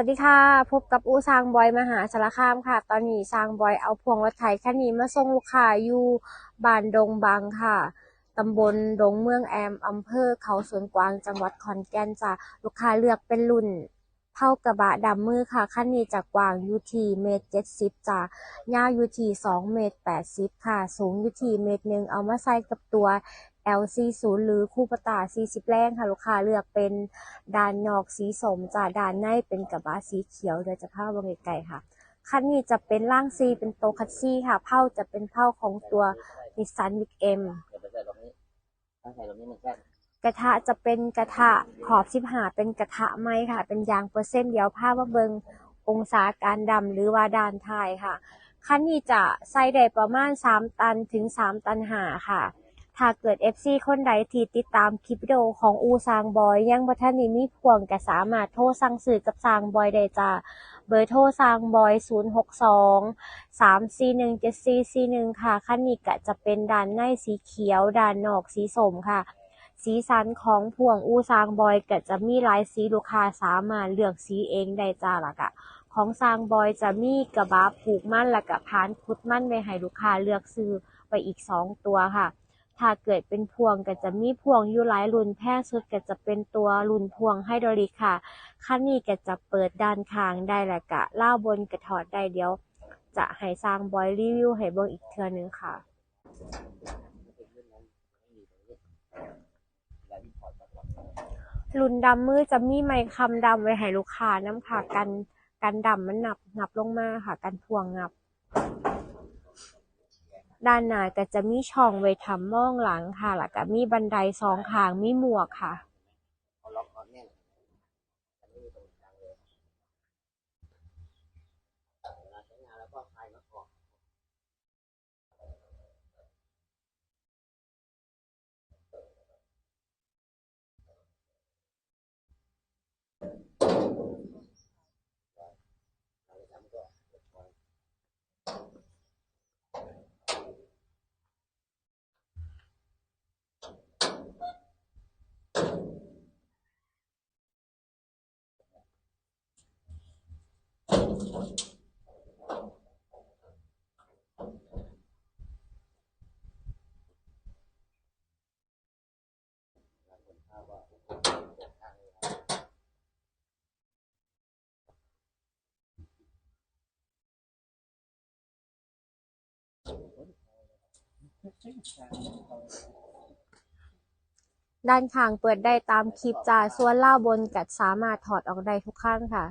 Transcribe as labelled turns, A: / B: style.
A: วัสดีค่ะ พบกับอูซางบอยมหาสารคามค่ะ ตอนนี้ซางบอยเอาพวงรถไถคันนี้มาส่งลูกค้าอยู่บ้านดงบางค่ะ ตำบลดงเมืองแอม อำเภอเขาสวนกวางจังหวัดขอนแก่นจ้ะลูกค้าเลือกเป็นรุ่นเผากระบะดำมือค่ะคันนี้จะกกวางยูทีเมตรเจ็ดสิบจ้ะยาวยูทีสองเมตรแปดสิบค่ะ สูงยูทีเมตรหนึ่งเอามาใส่กับตัว L40 หรือคู่ปตา 40 แรงค่ะ ลูกค้าเลือกเป็นด้านนอกสีสมจ้ะด้านในเป็นกระบะสีเขียวเดี๋ยวจะพาไปไกลๆค่ะคันนี้จะเป็นล่างซีเป็นโตคัตซี่ค่ะเผาจะเป็นเผาของตัว Nissan Vic M
B: เดี๋ยวไปใส่ตรงนี้ถ้าใส่ตรงนี้มันแค่
A: กระทะจะเป็นกระทะขอบสิบหาเป็นกระทะไม้ค่ะ เป็นยางเปอร์เซ็นต์เดียวผ้าว่าเบิงองศาการดำหรือว่าด้านทายค่ะ คันนี้จะใส่ได้ประมาณ 3 ตันถึง 3 ตันหาค่ะ ถ้าเกิด FC คนใดที่ติดตามคลิปวิดีโอของอูซางบอย ยังบ่ทันได้มีพวงก็สามารถโทรสั่งซื้อกับซางบอยได้จ้าเบอร์โทรซางบอย 062 341 7441 ค่ะคันนี้ก็จะเป็นด้านในสีเขียว ด้านนอกสีส้มค่ะ สีสันของพวงอูซางบอยก็จะมีหลายสีลูกค้าสามารถเลือกสีเองได้จ้าละกะของซางบอยจะมีกระบะผูกมั่นและกับพานคุดมั่นไว้ให้ลูกค้าเลือกซื้อไปอีก 2 ตัวค่ะ ถ้าเกิดเป็นพวงก็จะมีพวงอยู่หลายรุ่นแพงสุดก็จะเป็นตัวรุ่นพวงไฮดรอลิกค่ะคันนี้ก็จะเปิดด้านข้างได้และกะล่าบนกระถอดได้เดียว จะให้สร้างบอยรีวิวให้เบิ่งอีกเทื่อนึงค่ะรุ่นดำมือจะมีไม้คำดำไว้ให้ลูกค้าน้ำค่ะกันกันดำมันหนับหนับลงมาค่ะ กันพวงงับ ด้านหน้าก็จะมีช่องไว้ทำมองหลังค่ะ แล้วก็มีบันไดสองข้างมีหมวกค่ะ
B: แล้วก็คลายมาก่อน
A: ด้านข้างเปิดได้ตามคลิปจ้า ส่วนล่าบนก็สามารถถอดออกได้ทุกข้างค่ะ